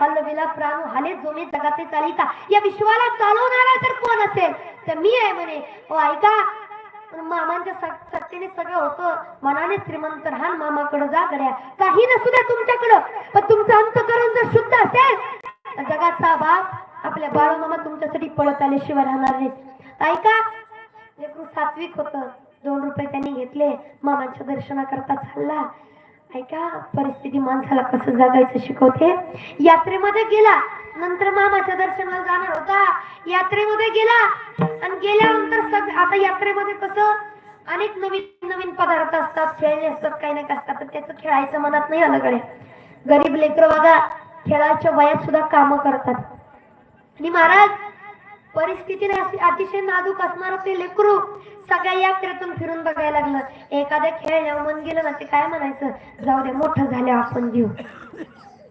हलविला प्राणू हाले झोमे जगाचे चालिता या विश्वाला चालवणारा जर कोण असेल तर मी आहे म्हणे. ओ ऐका. मामांच्या सत्तेने सगळं होतं. मनाने श्रीमंत राहाल मामाकडे जा काही नसू द्या तुमच्याकडं. पण तुमचं अंतकरण जर शुद्ध असेल जगाचा बाप आपल्या बाळू मामा तुमच्यासाठी पळत आल्याशिवाय राहणार नाही. ऐका. लेकरू सात्विक होत. दोन रुपये त्यांनी घेतले. मामांच्या दर्शनाकरता चालला. ऐका परिस्थिती माणसाला कसं जगायचं शिकवते? यात्रेमध्ये गेला. नंतर मामाच्या दर्शनाला जाणार होता. यात्रेमध्ये गेला. आणि गेल्यानंतर आता यात्रेमध्ये कसं? अनेक नवीन नवीन पदार्थ असतात. खेळणे असतात काही नाही असतात. तर त्याचं खेळायचं मनात नाही आलं गरीब लेकर बघा खेळाच्या वयात सुद्धा कामं करतात. आणि महाराज परिस्थिती अतिशय नाजूक असणार ते लेकरू सगळ्या यात्रेतून फिरून बघायला लागलं. एखाद्या खेळण्यावर मन गेलं ना ते काय म्हणायचं? जाऊ दे मोठं झालं आपण देऊ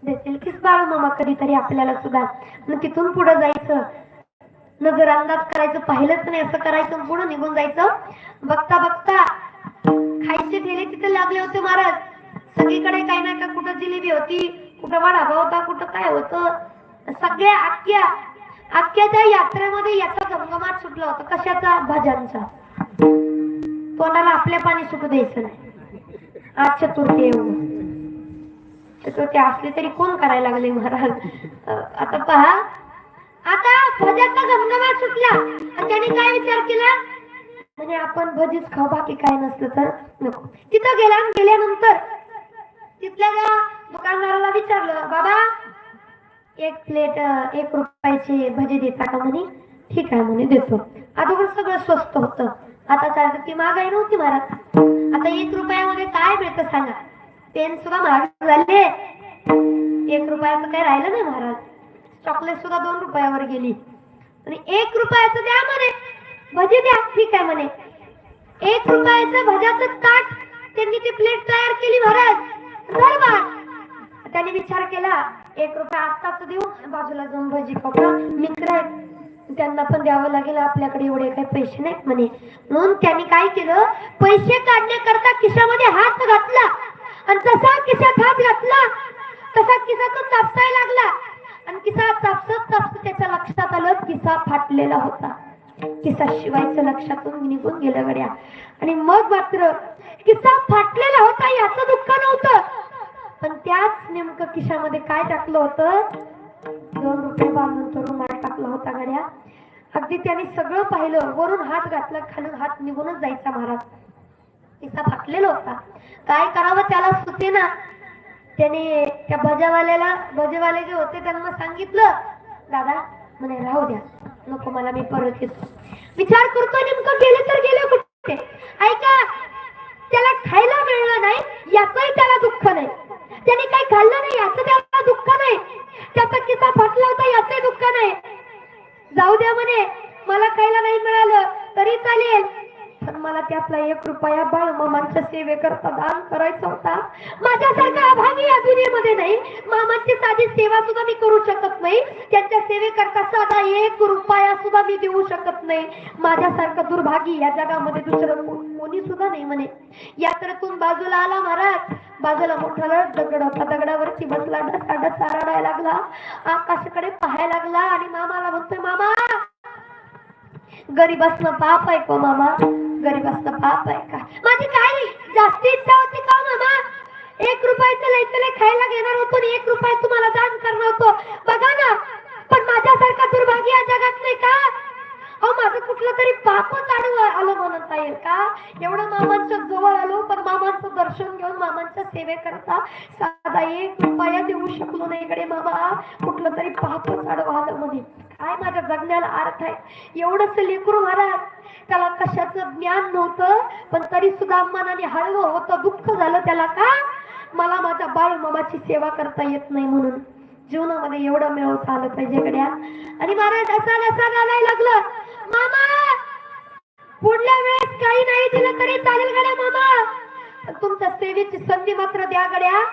देतील कीच बाळू मामा कधीतरी आपल्याला सुद्धा. मग तिथून पुढे जायचं. नजर अंदाज करायचं पाहिलंच नाही असं करायचं पुढे निघून जायचं. बघता बघता खायचे ठेले तिथे लागले होते महाराज. सगळीकडे काही नाही का कुठं जिलेबी होती कुठं वडापाव होता कुठं काय होतं. सगळ्या आख्या अख्ख्या त्या यात्रेमध्ये याचा गमगमाट सुटला होता. कशाचा? भजनचा. कोणाला आपल्या पाणी सुटू द्यायचं नाही. आज चतुर्थी एवढं चतुर्थी असली तरी कोण करायला लागले महाराज? आता पहा. आता भजाचा गमगमाट सुटला. त्याने काय विचार केला? म्हणजे आपण भजीच खाऊ बाकी काय नसलं तर नको. तिथं गेला गेल्यानंतर तिथल्या त्या दुकानदाराला विचारलं बाबा एक प्लेट एक रुपयाचे भजी देता का म्हणे. ठीक आहे म्हणे देतो. अगोदर सगळं स्वस्त होतं. आता सारखं ती महागाई नव्हती महाराज. आता एक रुपयामध्ये काय मिळतं सांगा? पेन सुद्धा महाग झाले. एक रुपयाचं काही राहिलं नाही महाराज. चॉकलेट सुद्धा दोन रुपयावर गेली. आणि एक रुपयाचं द्या म्हणे. भजी द्या. ठीक आहे म्हणे. एक रुपयाचं भजाचं ताट त्यांनी ती प्लेट तयार केली महाराज. त्याने विचार केला एक रुपया आत्ताच देऊ. बाजूला जाऊन भजी खाऊ का मित्र आहेत. त्यांना पण द्यावं लागेल. आपल्याकडे एवढे काही पैसे नाहीत म्हणे. म्हणून त्यांनी काय केलं? पैसे काढण्याकरता खिशामध्ये हात घातला. आणि जसा खिशात हात घातला तसा खिसा तो चापसायला लागला. आणि किसा चापसत चापसत त्याच्या लक्षात आलं किसा फाटलेला होता. किसा शिवायचं लक्षातून निघून गेलं गड्या. आणि मग मात्र किसा फाटलेला होता याचं दुःख त्याच नेमकं खिशामध्ये काय टाकलं होतं? दोन रुपये बांधून तो रुमाल टाकला होता गड्या. अगदी त्याने सगळं पाहिलं. वरून हात घातला खालून हात निघूनच जायचा महाराज. तिचा फाटलेला होता. काय करावं त्याला सुचे ना. त्याने त्या भजावाल्याला भजेवाले जे होते त्यांना सांगितलं दादा म्हणे राहू द्या. नको मला मी परत येतो. विचार करतो नेमकं? गेले तर गेले कुठे? ऐका त्याला खायला मिळणार नाही याचंही त्याला दुःख नाही त्याने काही खाल्लं नाही याचं त्याला दुःख नाही त्याचा किस्सा फाटला होता याचंही दुःख नाही जाऊ द्या म्हणे. मला खायला नाही मिळालं तरी चालेल. पण मला त्यातला एक रुपया बाळ मामांच्या सेवेकरता दान करायचा होता. माझ्यासारखा अभागी या नाही. मामांची साधी सेवा सुद्धा मी करू शकत नाही. त्यांच्या सेवेकरता साधा एक रुपया सुद्धा मी देऊ शकत नाही. माझ्यासारखं दुर्भागी या जगामध्ये दुसरं कोणी सुद्धा नाही म्हणे. यात्रेतून बाजूला आला महाराज. बाजूला मोठा दगड होता. दगडावरती बसला डसा डसा रडायला लागला. आकाशाकडे पाहायला लागला आणि मामाला म्हणतोय मामा गरीब असणं पाप आहे को हो, मामा? गरीब असतं पाप आहे का? माझी काय जास्ती इच्छा होती का हो मामा? एक रुपयाचं लयतले खायला घेणार होतो आणि एक रुपया तुम्हाला दान करणार होतो. बघा ना पण माझ्यासारखा दुर्भाग्य या जगात नाही का? अहो माझं कुठलं तरी पापच आडवं आलं म्हणता येईल का? एवढं मामांच्या जवळ आलो पण मामांचं दर्शन घेऊन मामांच्या सेवेकरता साधा एक रुपया देऊ शकलो नाही इकडे मामा. कुठलं तरी पापच आडवं आलं म्हणे. काय माझ्या जगण्याला अर्थ आहे. एवढंच लेकरू महाराज त्याला कशाचं ज्ञान नव्हतं पण तरी सुद्धा मनाने हळवं होतं दुःख झालं त्याला का? मला माझ्या बाळ मामाची सेवा करता येत नाही म्हणून. जीवनामध्ये एवढं मिळवता आलं पाहिजे गड्या. आणि महाराज असा असा घालायला लागलं. मामा! पुढल्या वेळेस काही नाही दिलं तरी चालेल गड्या मामा. तुमच्या सेवेची संधी मात्र द्या गड्या.